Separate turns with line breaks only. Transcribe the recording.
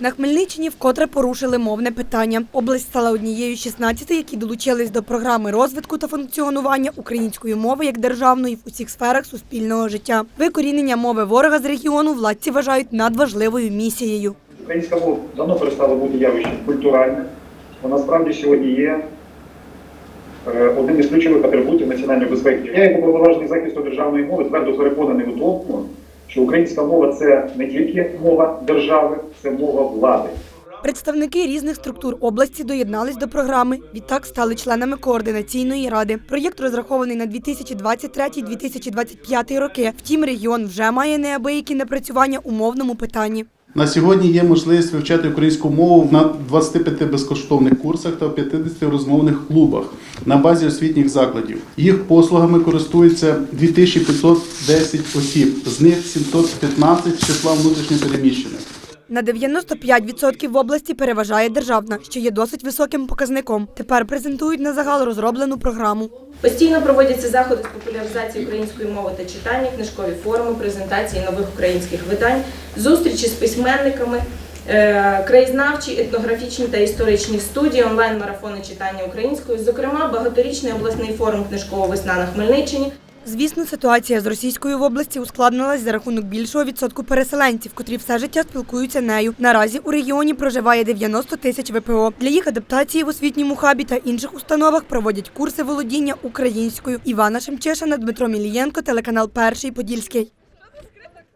На Хмельниччині вкотре порушили мовне питання. Область стала однією з 16, які долучились до програми розвитку та функціонування української мови як державної в усіх сферах суспільного життя. Викорінення мови ворога з регіону владці вважають надважливою місією.
Українська мова давно перестала бути явищем культуральним. Вона справді сьогодні є е, одним із ключових атрибутів національної безпеки. Я, як уповноважений захисту державної мови, твердо переконаний у тому, що українська мова це не тільки мова держави, це мова влади.
Представники різних структур області доєднались до програми. Відтак стали членами координаційної ради. Проєкт розрахований на 2023-2025 роки. Втім, регіон вже має неабиякі напрацювання у мовному питанні.
На сьогодні є можливість вивчати українську мову на 25 безкоштовних курсах та в 50 розмовних клубах на базі освітніх закладів. Їх послугами користуються 2510 осіб, з них 715 з числа внутрішньопереміщених.
На 95% в області переважає державна, що є досить високим показником. Тепер презентують на загал розроблену програму.
Постійно проводяться заходи з популяризації української мови та читання, книжкові форуми, презентації нових українських видань, зустрічі з письменниками, е, краєзнавчі, етнографічні та історичні студії, онлайн-марафони читання українською, зокрема, багаторічний обласний форум книжкова весна на Хмельниччині.
Звісно, ситуація з російською в області ускладнилась за рахунок більшого відсотку переселенців, котрі все життя спілкуються нею. Наразі у регіоні проживає 90 тисяч ВПО. Для їх адаптації в освітньому хабі та інших установах проводять курси володіння українською. Івана Шемчешина, Дмитро Мілієнко, телеканал Перший Подільський.